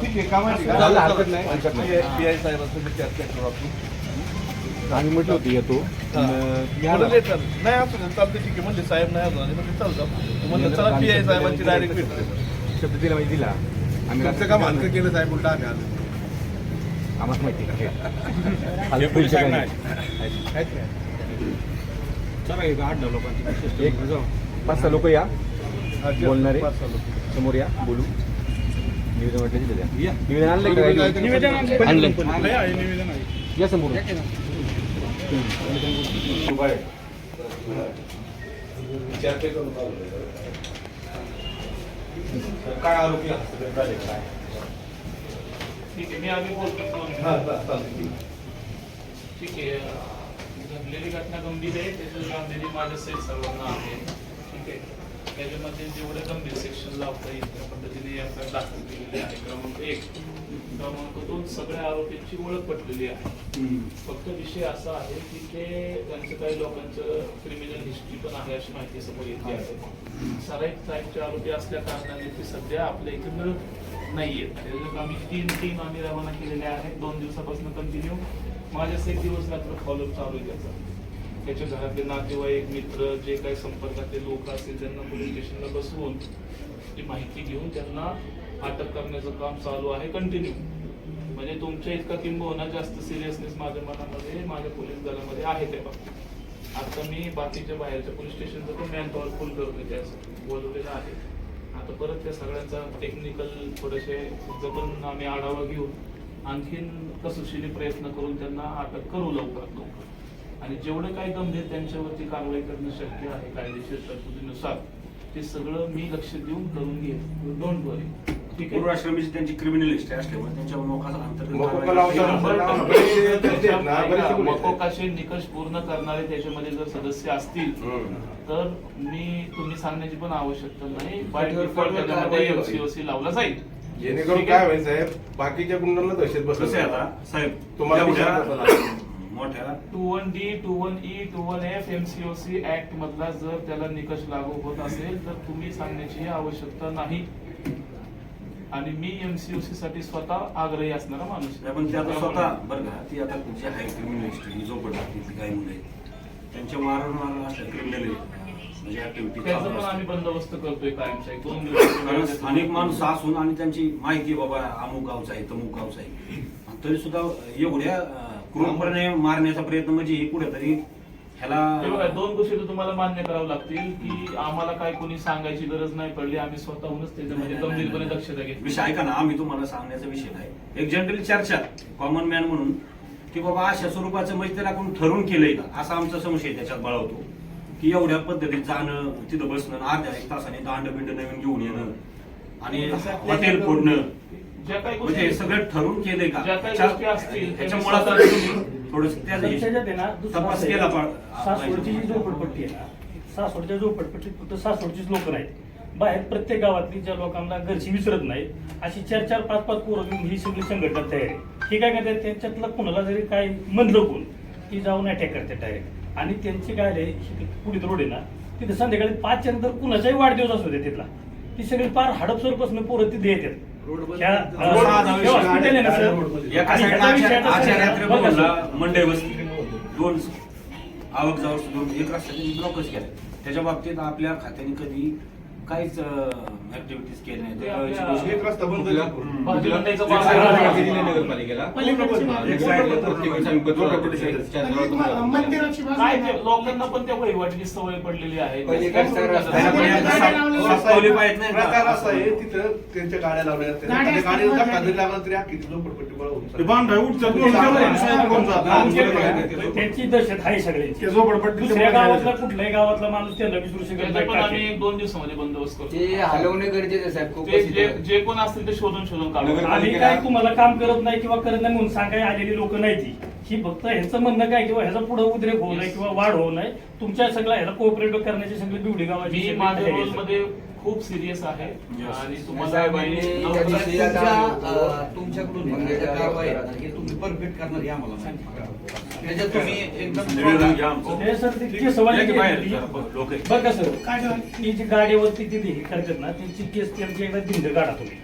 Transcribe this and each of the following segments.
ठीक आहे कामाची का? झालं, हरकत नाही, हरकत नाही. पी आय साहेबांसोबत चर्चा करू आपण आम्ही म्हटलं होतं येतो नाही असू चालतं ठीक आहे म्हणले साहेब नाही म्हणजे चालतं चला पी आय साहेबांची डायरेक्ट भेट शब्द दिला माहिती दिला आम्ही तुमचं काम हलकं केलं साहेब उलटा आम्ही आलो आम्हाला माहिती आहे एक आठ दहा लोकांची एक पाच सहा लोक या. हा, बोलणारे? समोर या बोलू. निवेदन वाटलं तिथे द्या या. निवेदन आणलं का आहे. या समोर. काय आरोपी ठीक आहे मी आम्ही बोलतो. हा ठीक. आहे. घडलेली घटना गंभीर आहे त्याचं गांभीर्य माझ्या सहित सर्वांना आहे. ठीक आहे? त्याच्यामध्ये जेवढे गंभीर सेक्शन लावता येईल त्या पद्धतीने आपण दाखल केलेले आहे क्रमांक एक क्रमांक दोन सगळ्या आरोपींची ओळख पटलेली आहे. फक्त विषय असा आहे की ते त्यांचं काही लोकांचं क्रिमिनल हिस्ट्री पण आहे अशी माहिती समोर येते आहे. सराईत क्राईमचे आरोपी असल्या कारणाने ते सध्या आपल्या इथे मिळत नाहीयेत. त्याच्यात आम्ही तीन टीम आम्ही रवाना केलेल्या आहेत. दोन दिवसापासून कंटिन्यू माझ्याच एक दिवस रात्र फॉलोअप चालू आहे त्याचा. त्याच्या घरातले नातेवाईक मित्र जे काही संपर्कातले लोक असतील त्यांना पोलीस स्टेशनला बसवून ती माहिती घेऊन त्यांना अटक करण्याचं काम चालू आहे कंटिन्यू म्हणजे तुमच्या इतका किंबहुना जास्त सिरियसनेस माझ्या मनामध्ये माझ्या पोलीस दलामध्ये आहे त्या बाबतीत आता मी बाकीच्या बाहेरच्या पोलीस स्टेशनचं पण मॅन पॉवर फुल करून त्याचं. बोलवलेलं आहे. आता परत त्या सगळ्यांचा टेक्निकल थोडेसे जपून आम्ही आढावा घेऊन आणखीन कसोशीने प्रयत्न करून त्यांना अटक करू लवकरात लवकर. आणि जेवढं काही गंभीर त्यांच्यावरती कारवाई करणं शक्य आहे कायदेशीर तरतुदीनुसार ते सगळं मी लक्ष देऊन करून घेईन. डोंट वरी ठीक आहे? पूर्वाश्रमीची त्यांची क्रिमिनल हिस्ट्री असल्यामुळे त्याच्या-. मकोकाचे निकष पूर्ण करणारे त्याच्यामध्ये जर सदस्य असतील. तर मी तुम्ही सांगण्याची पण आवश्यकता नाही. बाय डिफॉल्ट त्याच्यामध्ये लावला जाईल. जेणेकरून ठीक काय आहे? होईल साहेब बाकीच्या गुंडांना दहशत बसत कसं आहे आता साहेब तुम्हाला विचार. मोठ्या two one D two one E two one F MCOC act मधला जर त्याला निकष लागू होत असेल तर तुम्ही सांगण्याची आवश्यकता नाही आणि मी एमसीओसी साठी स्वतः आग्रही असणारा माणूस आहे. पण ते आता स्वतः बरं का ती आता तुमची आहे क्रिमिनल हिस्ट्री जो पडला ती काही मुलं आहेत त्यांच्या वारंवार असल्या क्रिमिनल म्हणजे ऍक्टिव्हिटी त्याचा पण आम्ही बंदोबस्त करतोय कायमचा दोन कारण दिवस स्थानिक माणूस असून आणि त्यांची माहिती बाबा अमुक गावचा आहे तमुक गावचा आहे. आणि तरी सुद्धा एवढ्या अं, क्रूरपणे मारण्याचा प्रयत्न म्हणजे हे कुठेतरी हे बघा, ह्याला दोन गोष्टी तर तुम्हाला मान्य करावं लागतील की आम्हाला काय कोणी सांगायची गरज नाही पडली आम्ही स्वतःहूनच त्याच्यामध्ये गंभीरपणे दक्षता घेतली. विषय ऐका ना आम्ही तुम्हाला सांगण्याचा विषय नाही. एक जनरली चर्चा कॉमन मॅन म्हणून की बाबा अशा स्वरूपाचं म्हणजे त्याला कोण ठरवून केलंय का? असा आमचा संशय त्याच्यात बळवतो की एवढ्या पद्धतीत जाणं तिथं बसणं अर्ध्या एक तासाने दांड बिंड नवीन घेऊन येणं आणि हॉटेल फोडणं. ज्या काही म्हणजे हे गोष्टी सगळं ठरवून केलंय का? ज्या काही त्याच्या- गोष्टी असतील, ते त्याच्यामुळं आता तुम्ही थोडंसं त्या त्याच्यात आहे ना, तपास केला पा- सासवडची जी झोपडपट्टी आहे ना सासवडच्या झोपडपट्टीत फक्त सासवडचीच लोक नाहीत. बाहेर प्रत्येक गावातली ज्या लोकांना घरची विसरत नाही अशी चार चार पाच पाच पोरं घेऊन ही सगळी संघटना तयार आहे ही काय करतात त्यांच्यातलं कुणाला जरी काय म्हणलं कोण ती जाऊन अटॅक करते डायरेक्ट आणि त्यांची काय आहे पुढे रोड आहे ना तिथे संध्याकाळी पाचच्या नंतर कुणाचाही वाढदिवस असू दे तिथला. ती सगळी पार हडपसरपासून पोरं तिथे येतात. मंडई वस्ती दोन आवक जावक दोन एक रस्त्याने ब्लॉकच केलं. त्याच्या बाबतीत आपल्या खात्याने कधी काहीच ऍक्टिव्हिटीज केल्या नाही. एक रस्ता बंद नगरपालिकेला. आम्ही मंदिराची बाजू काय ते. लोकांना पण त्या वहिवाटीची सवय पडलेली आहे. रस्ता- प्रकार? असा तिथं त्यांच्या गाड्या लावल्या. गाड्या असतात लागला तरी झोपडपट्टी. आमच्याकडे त्यांची दहशत आहे सगळ्यांची. दुसऱ्या गावातला. कुठल्याही गावातला माणूस त्यांना विसरू शकत पण आम्ही नाही एक दोन दिवसामध्ये बंदोबस्त करतो ते हलवणे गरजेचे आहे, साहेब खूप ते जे जे कोण असतील ते शोधून शोधून काढू आम्ही काय तुम्हाला काम करत नाही किंवा करत नाही म्हणून सांगायला आलेली लोक नाही ती. ही फक्त ह्याचं म्हणणं काय किंवा ह्याचा पुढे उद्रेक होऊ नये Yes. किंवा वाढ होऊ नये. तुमच्या सगळ्या ह्याला कोऑपरेटिव्ह करण्याची सगळी बिवडी गावाची मी सगळी माझ्या तयारी रोल आहे. मध्ये खूप सिरियस आहे. आणि तुम्हाला तुमच्याकडून कारवाई हे तुम्ही परफेक्ट करणार हे आम्हाला माहिती त्याच्यात तुम्ही एकदम हे सर या काय ती जी गाडीवरती ती हे करतात ना त्यांची केस त्यांची एकदा भिंड काढा तुम्ही.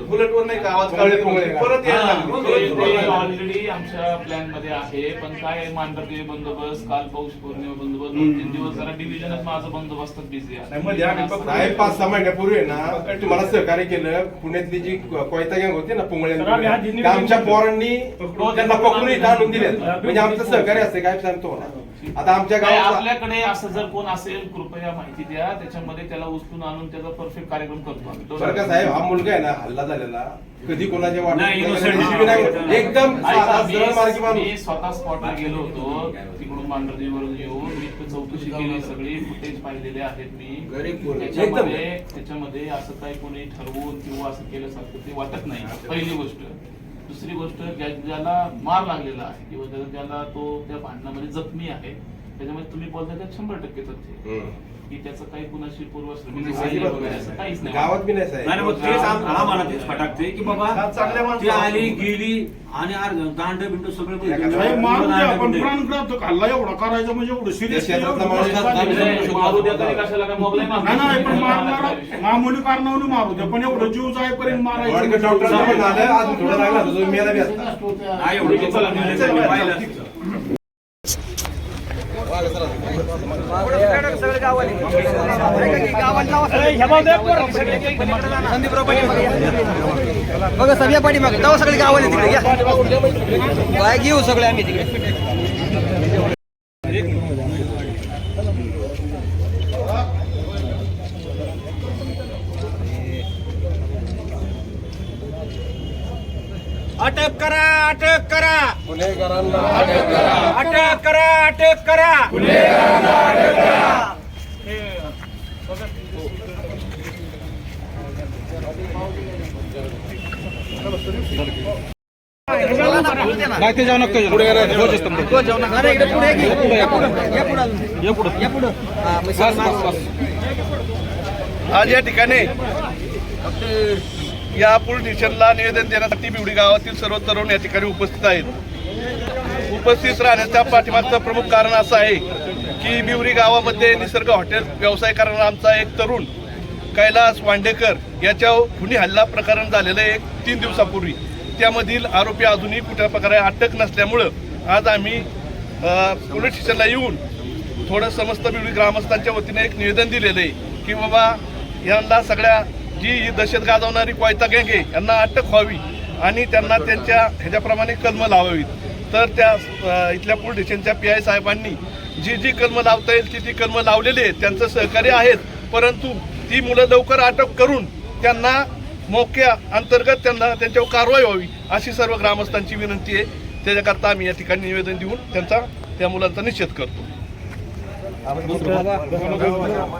बुलेटवर नाही का? आवाज काढले परत ऑलरेडी आमच्या प्लॅनमध्ये आहे पण काय मानकरदेवी बंदोबस्त काल पाऊस पौर्णिमा बंदोबस्त दोन तीन दिवस जरा डिव्हिजनच माझं बंदोबस्तात बिझी नाही, मध्ये आम्ही फक्त- साहेब पाच सहा महिन्यापूर्वी आहे ना तुम्हाला सहकार्य केलं पुण्यातली जी कोयता गँग होती ना आम्ही त्या आमच्या. पोरांनी त्यांना पकडून इथं आणून दिले म्हणजे आमचं सहकार्य असते काय सांगतो मला. आता आमच्या गावात आपल्याकडे असं जर कोण असेल कृपया माहिती द्या. त्याच्यामध्ये त्याला उचलून आणून त्याचा परफेक्ट कार्यक्रम करतो आम्ही. बरं का साहेब हा मुलगा आहे ना हल्ला झालेला. कधी कोणाच्या वाटत एकदम मी- सरळ मार्गी मी माणूस. स्वतः स्पॉटला गेलो होतो. तिकडून मांडरदेवीवरून येऊन मी इथं चौकशी केली सगळी फुटेज पाहिलेले आहेत मी. त्याच्यामध्ये त्याच्यामध्ये असं काही कोणी ठरवून किंवा असं केल्यासारखं ते वाटत नाही. पहिली गोष्ट. दुसरी गोष्ट ज्या- ज्याला मार लागलेला आहे किंवा ज्याला तो त्या भांडणामध्ये जखमी आहे त्याच्यामध्ये तुम्ही बोलता त्यात शंभर टक्के तथ्य. की त्याचं काही कुणाशी पूर्वश्रमी म्हणजे अजिबात वगैरे असं काहीच नाही. गावात बी नाही नाही नाही, मग साहेब तेच आम- आम्हाला तेच फटाकते की बाबा चांगल्या माणसं- ती आली गेली आणि अर्ध दांड बिंड सगळं साहेब मारू द्या. प्राणघातक हल्ला एवढा करायचा म्हणजे एवढं सिरियस त्या माणूस नाही. म्हणजे मारू द्या तरी कशाला काय मोबाईल नाही नाही पण मारणारा मामुली कारणावरून मारू द्या पण एवढं जीव जाईपर्यंत मारायचं डॉक्टरांना पण झालं अजून थोडं लागला होता, तो मेला बी असता. नाही, एवढं लोकांना मिळालं नाही, पाहिलं असतं. अरे, ह्या बाजूला पोरं सगळे बघा सगळ्या पाठी मागे तेव्हा सगळे. गावाला तिकडे या. बाय घेऊ सगळे आम्ही तिकडे. अटक करा अटक करा. गुन्हेगारांना अटक करा अटक करा. नाही ते जाऊ नका पुढे अरे इकडे पुढे ये की. या पुढं. आज या ठिकाणी या पोलीस स्टेशनला निवेदन देण्यासाठी बिवडी गावातील सर्व तरुण या ठिकाणी उपस्थित आहेत. उपस्थित राहण्याच्या पाठीमागचं प्रमुख कारण असं आहे की बिवरी गावामध्ये निसर्ग हॉटेल व्यवसाय करणारा आमचा एक तरुण कैलास वांडेकर याच्यावर खुनी हल्ला प्रकरण झालेलं आहे एक तीन दिवसापूर्वी. त्यामधील आरोपी अजूनही कुठल्या प्रकारे अटक नसल्यामुळं आज आम्ही पोलीस स्टेशनला येऊन थोडं समस्त मिळून ग्रामस्थांच्या वतीने एक निवेदन दिलेलं आहे की बाबा यांना सगळ्या जी ही दहशत गाजवणारी कोयता गेंगे यांना अटक व्हावी आणि त्यांना त्यांच्या ह्याच्याप्रमाणे कलमं लावावीत. तर त्या इथल्या पोलीस स्टेशनच्या पी आय साहेबांनी जी जी कलमं लावता येईल ती ती कलमं लावलेली आहेत त्यांचं सहकार्य आहेत परंतु ती मुलं लवकर अटक करून त्यांना मोक्या अंतर्गत त्यांना त्यांच्यावर कारवाई व्हावी अशी सर्व ग्रामस्थांची विनंती आहे. त्याच्याकरता आम्ही या ठिकाणी निवेदन देऊन त्यांचा त्या मुलांचा निषेध करतो.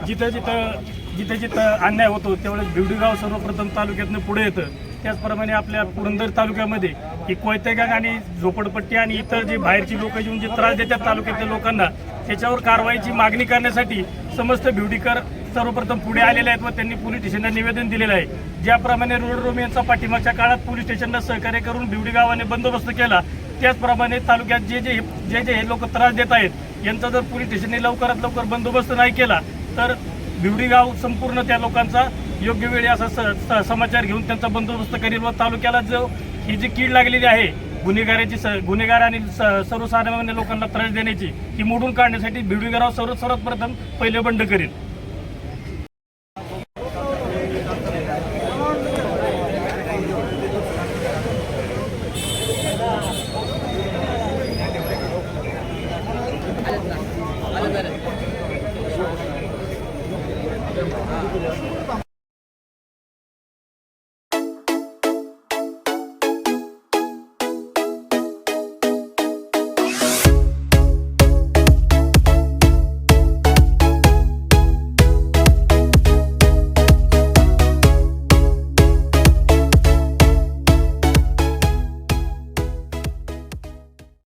जिथं जिथं जिथं जिथं अन्याय होतो त्यावेळेस भिवडीगाव सर्वप्रथम तालुक्यातनं पुढे येतं. त्याचप्रमाणे आपल्या पुरंदर तालुक्यामध्ये ही कोयतेगांग आणि झोपडपट्टी आणि इतर जे बाहेरची लोक येऊन जे त्रास देतात तालुक्यातल्या लोकांना त्याच्यावर कारवाईची मागणी करण्यासाठी समस्त भिवडीकर सर्वप्रथम पुढे आलेले आहेत व त्यांनी पोलीस स्टेशनला निवेदन दिलेलं आहे. ज्याप्रमाणे रोड रोम यांचा पाठिंबाच्या काळात पोलीस स्टेशनला सहकार्य करून भिवडी गावाने बंदोबस्त केला त्याचप्रमाणे तालुक्यात जे जे जे जे हे लोक त्रास देत आहेत यांचा जर पोलीस स्टेशनने लवकरात लवकर बंदोबस्त नाही केला तर भिवडी गाव संपूर्ण त्या लोकांचा योग्य वेळी असा स- स- समाचार घेऊन त्यांचा बंदोबस्त करील व तालुक्याला जो ही जी कीड लागलेली आहे गुन्हेगाराची स- गुन्हेगार आणि स- सर्वसामान्य लोकांना त्रास देण्याची ती मोडून काढण्यासाठी बिवडी सर्व सर्वात प्रथम पहिले बंड करेल.